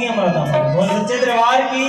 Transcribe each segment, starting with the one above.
ਤੇ ਉਹ ਮੰਗੀਆਂ ਮਰਦਾ ਬੋਲ ਸੱਚੇ ਦਰਬਾਰ ਕੀ?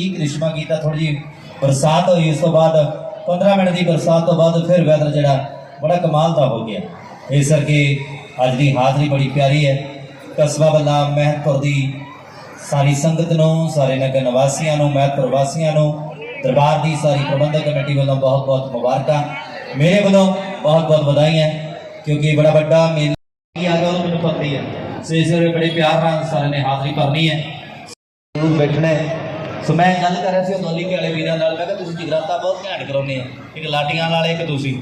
ਕੀ ਕ੍ਰਿਸ਼ਮਾ ਕੀਤਾ ਥੋੜੀ ਜਿਹੀ ਬਰਸਾਤ ਹੋਈ ਉਸ ਤੋਂ ਬਾਅਦ 15 ਮਿੰਟ ਦੀ ਬਰਸਾਤ ਤੋਂ ਬਾਅਦ ਫਿਰ ਵੈਦਰ ਜਿਹੜਾ ਬੜਾ ਕਮਾਲ ਦਾ ਹੋ ਗਿਆ। ਇਸ ਕਰਕੇ ਅੱਜ ਦੀ ਹਾਜ਼ਰੀ ਬੜੀ ਪਿਆਰੀ ਹੈ। ਕਸਬਾ ਬੱਲਾ ਮਹਿਤਪੁਰ ਦੀ ਸਾਰੀ ਸੰਗਤ ਨੂੰ, ਸਾਰੇ ਨਗਰ ਨਿਵਾਸੀਆਂ ਨੂੰ, ਮਹਿਤਪੁਰ ਵਾਸੀਆਂ ਨੂੰ, ਦਰਬਾਰ ਦੀ ਸਾਰੀ ਪ੍ਰਬੰਧਕ ਕਮੇਟੀ ਵੱਲੋਂ ਬਹੁਤ ਬਹੁਤ ਮੁਬਾਰਕਾਂ। ਮੇਰੇ ਵੱਲੋਂ ਬਹੁਤ ਬਹੁਤ ਵਧਾਈਆਂ, ਕਿਉਂਕਿ ਬੜਾ ਵੱਡਾ ਮੇਲਾ ਕੀ ਆ ਗਿਆ, ਉਹ ਮੈਨੂੰ ਪਤਾ ਹੀ ਹੈ ਸੋ ਇਸ ਕਰਕੇ ਬੜੇ ਪਿਆਰ ਨਾਲ ਸਾਰਿਆਂ ਨੇ ਹਾਜ਼ਰੀ ਭਰਨੀ ਹੈ। ਜ਼ਰੂਰ ਬੈਠਣਾ ਹੈ। ਸੋ ਮੈਂ ਗੱਲ ਕਰ ਰਿਹਾ ਸੀ ਉਹ ਦੋਲੀ ਕੇ ਵਾਲੇ ਵੀਰਾਂ ਨਾਲ, ਮੈਂ ਕਿਹਾ ਤੁਸੀਂ ਜਗਰਾਤਾ ਬਹੁਤ ਘੈਂਟ ਕਰਾਉਂਦੇ ਆ। ਇੱਕ ਲਾਟੀਆਂ ਨਾਲ, ਇੱਕ ਤੁਸੀਂ।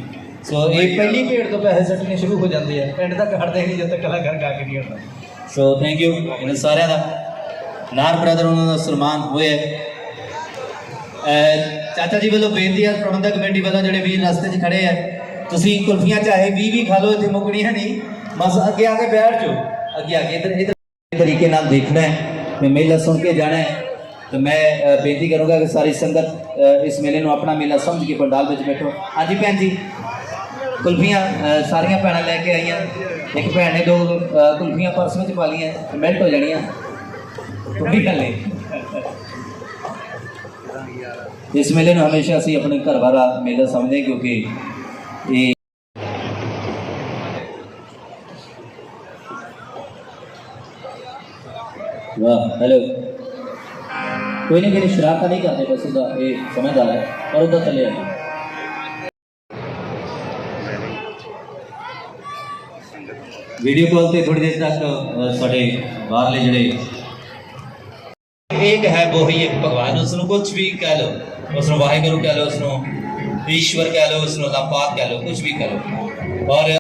ਸੋ ਇਹ ਪਹਿਲੀ ਭੇਡ ਤੋਂ ਪੈਸੇ ਸੱਟਣੇ ਸ਼ੁਰੂ ਹੋ ਜਾਂਦੇ ਆ। ਪਿੰਡ ਤੱਕ ਹਟਦੇ ਨਹੀਂ ਜਦ ਤੱਕ ਕਲਾਕਾਰ ਗਾ ਕੇ ਨਹੀਂ ਹਟਦਾ। ਸੋ ਥੈਂਕ ਯੂ ਇਹਨਾਂ ਸਾਰਿਆਂ ਦਾ। ਨਾਰ ਬ੍ਰਦਰ ਉਹਨਾਂ ਦਾ ਸਨਮਾਨ ਹੋਇਆ ਚਾਚਾ ਜੀ ਵੱਲੋਂ ਬੇਨਤੀ ਹੈ, ਪ੍ਰਬੰਧਕ ਕਮੇਟੀ ਵੱਲੋਂ ਜਿਹੜੇ ਵੀਰ ਰਸਤੇ 'ਚ ਖੜੇ ਆ, ਤੁਸੀਂ ਕੁਲਫੀਆਂ ਚਾਹੇ 20 20 ਖਾ ਲਓ, ਇੱਥੇ ਮੁੱਕਣੀਆਂ ਨਹੀਂ। ਬਸ ਅੱਗੇ ਆ ਕੇ ਬੈਠ ਜਾਓ। ਅੱਗੇ ਆ ਕੇ ਇਧਰ ਇਧਰ ਤਰੀਕੇ ਨਾਲ ਦੇਖਣਾ ਹੈ। ਤੇ ਮੇਲਾ ਸੁਣ ਕੇ ਜਾਣਾ ਹੈ। ਤੇ ਮੈਂ ਅਹ, ਬੇਨਤੀ ਕਰੂੰਗਾ ਕਿ ਸਾਰੀ ਸੰਗਤ ਅਹ, ਇਸ ਮੇਲੇ ਨੂੰ ਆਪਣਾ ਮੇਲਾ ਸਮਝ ਕੇ ਪੰਡਾਲ ਵਿੱਚ ਬੈਠੋ। ਹਾਂਜੀ ਭੈਣ ਜੀ ਕੁਲਫੀਆਂ ਸਾਰੀਆਂ ਭੈਣਾਂ ਲੈ ਕੇ ਆਈਆਂ। ਇੱਕ ਭੈਣ ਨੇ ਦੋ ਕੁਲਫੀਆਂ ਪਰਸ ਵਿੱਚ ਪਾ ਲਈਆਂ ਮੈਲਟ ਹੋ ਜਾਣੀਆਂ। ਥੋੜੀ ਗੱਲ ਇਸ ਮੇਲੇ ਨੂੰ ਹਮੇਸ਼ਾ ਅਸੀਂ ਆਪਣੇ ਘਰ ਵਾਲਾ ਮੇਲਾ ਸਮਝਦੇ ਕਿਉਂਕਿ ਇਹ ਵਾਹ ਹੈਲੋ ਕੋਈ ਨਹੀਂ ਕਿਹੜੀ ਸ਼ਰਾਰਤਾਂ ਨਹੀਂ ਕਰਦੇ ਬਸ ਉਹਦਾ ਇਹ ਸਮਝਦਾਰ ਹੈ ਪਰ ਉਹਦਾ ਚੱਲੇ ਜਾਂਦੇ ਵੀਡੀਓ ਕਾਲ ਤੇ ਥੋੜੀ ਦੇਰ ਤੱਕ ਅ, ਸਾਡੇ ਬਾਹਰਲੇ ਜਿਹੜੇ ਇੱਕ ਹੈ ਉਹ ਹੀ ਇੱਕ ਭਗਵਾਨ ਉਸ ਨੂੰ ਕੁਝ ਵੀ ਕਹਿ ਲਓ ਉਸ ਨੂੰ ਵਾਹਿਗੁਰੂ ਕਹਿ ਲਓ ਉਸ ਨੂੰ ਈਸ਼ਵਰ ਕਹਿ ਲਓ ਉਸ ਨੂੰ ਅੱਲਾਹ ਪਾਕ ਕਹਿ ਲਓ ਕੁਝ ਵੀ ਕਹਿ ਲਓ ਔਰ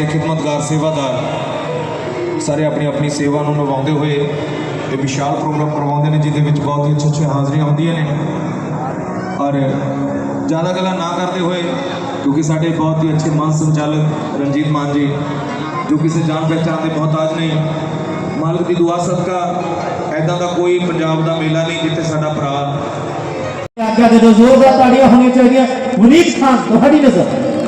ਇਸ ਦਰਬਾਰ ਸੇਵਾਦਾਰ ਸਾਰੇ ਆਪਣੀ ਆਪਣੀ ਸੇਵਾ ਨੂੰ ਨਿਭਾਉਂਦੇ ਹੋਏ ਇਹ ਵਿਸ਼ਾਲ ਪ੍ਰੋਗਰਾਮ ਕਰਵਾਉਂਦੇ ਨੇ, ਜਿਹਦੇ ਵਿੱਚ ਬਹੁਤ ਹੀ ਅੱਛੇ ਅੱਛੇ ਹਾਜ਼ਰੀਆਂ ਹੁੰਦੀਆਂ ਨੇ। ਔਰ ਜ਼ਿਆਦਾ ਗੱਲਾਂ ਨਾ ਕਰਦੇ ਹੋਏ, ਕਿਉਂਕਿ ਸਾਡੇ ਬਹੁਤ ਹੀ ਅੱਛੇ ਮਾਨ ਸੰਚਾਲਕ ਰਣਜੀਤ ਮਾਨ ਜੀ, ਜੋ ਕਿਸੇ ਜਾਣ ਪਹਿਚਾਣ ਦੇ ਮੁਹਤਾਜ ਨਹੀਂ ਮਾਲਕ ਦੀ ਦੁਆ ਸਦਕਾ ਐਦਾਂ ਦਾ ਕੋਈ ਪੰਜਾਬ ਦਾ ਮੇਲਾ ਨਹੀਂ ਜਿੱਥੇ ਸਾਡਾ ਭਰਾ ਆਗਿਆ ਦੇ ਜ਼ੋਰਦਾਰ ਤਾੜੀਆਂ ਹੋਣੀਆਂ ਚਾਹੀਦੀਆਂ। ਮੁਨੀਕ ਖਾਨ, ਤੁਹਾਡੀ ਨਜ਼ਰ।